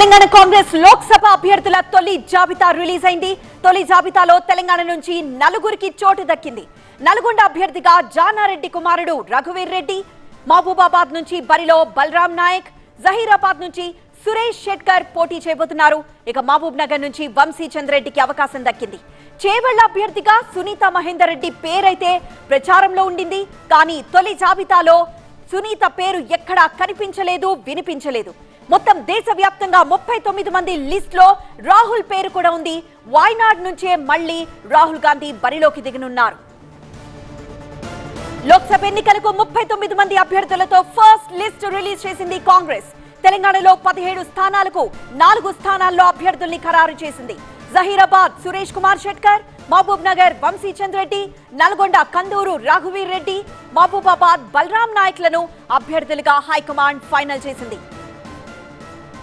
తెలంగాణ కాంగ్రెస్ లోక్సభ అభ్యర్థుల తొలి జాబితా రిలీజ్ అయింది. తొలి జాబితాలో తెలంగాణ నుంచి నలుగురికి చోటు దక్కింది. నల్గొండ అభ్యర్థిగా జానారెడ్డి కుమారుడు రఘువీర్ రెడ్డి మహబూబాబాద్ నుంచి బరిలో బలరాం నాయక్ జహీరాబాద్ నుంచి సురేష్ షెట్కర్ పోటీ చేయబోతున్నారు. ఇక మహబూబ్ నగర్ నుంచి వంశీ చంద్రెడ్డికి అవకాశం దక్కింది. చేవెళ్ళ అభ్యర్థిగా సునీత మహేందర్ రెడ్డి పేరైతే ప్రచారంలో ఉండింది. కానీ తొలి జాబితాలో సునీత పేరు ఎక్కడా కనిపించలేదు వినిపించలేదు. మొత్తం దేశవ్యాప్తంగా ముప్పై తొమ్మిది మంది లిస్ట్లో రాహుల్ పేరు కూడా ఉంది. వాయనాడ్ నుంచే మళ్ళీ రాహుల్ గాంధీ బరిలోకి దిగనున్నారు. లోక్సభ ఎన్నికలకు ముప్పై తొమ్మిది మంది అభ్యర్థులతో ఫస్ట్ లిస్ట్ రిలీజ్ చేసింది కాంగ్రెస్. తెలంగాణలో పదిహేడు స్థానాలకు నాలుగు స్థానాల్లో అభ్యర్థుల్ని ఖరారు చేసింది. జహీరాబాద్ సురేష్ కుమార్ షెట్కర్ మహబూబ్ నగర్ వంశీ చంద్రెడ్డి నల్గొండ కందూరు రఘువీర్ రెడ్డి మహబూబాబాద్ బలరాం నాయక్లను అభ్యర్థులుగా హైకమాండ్ ఫైనల్ చేసింది.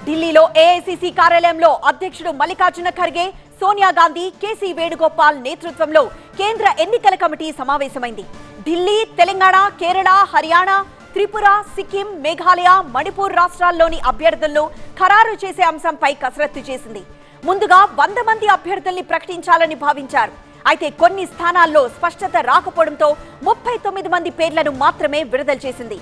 ఢిల్లీలో ఏఐసిసి కార్యాలయంలో అధ్యక్షుడు మల్లికార్జున ఖర్గే సోనియా గాంధీ కేసీ వేణుగోపాల్ నేతృత్వంలో కేంద్ర ఎన్నికల కమిటీ సమావేశమైంది. ఢిల్లీ తెలంగాణ కేరళ హర్యానా త్రిపుర సిక్కిం మేఘాలయ మణిపూర్ రాష్ట్రాల్లోని అభ్యర్థులను ఖరారు చేసే అంశంపై కసరత్తు చేసింది. ముందుగా వంద మంది అభ్యర్థుల్ని ప్రకటించాలని భావించారు. అయితే కొన్ని స్థానాల్లో స్పష్టత రాకపోవడంతో ముప్పై తొమ్మిది మంది పేర్లను మాత్రమే విడుదల చేసింది.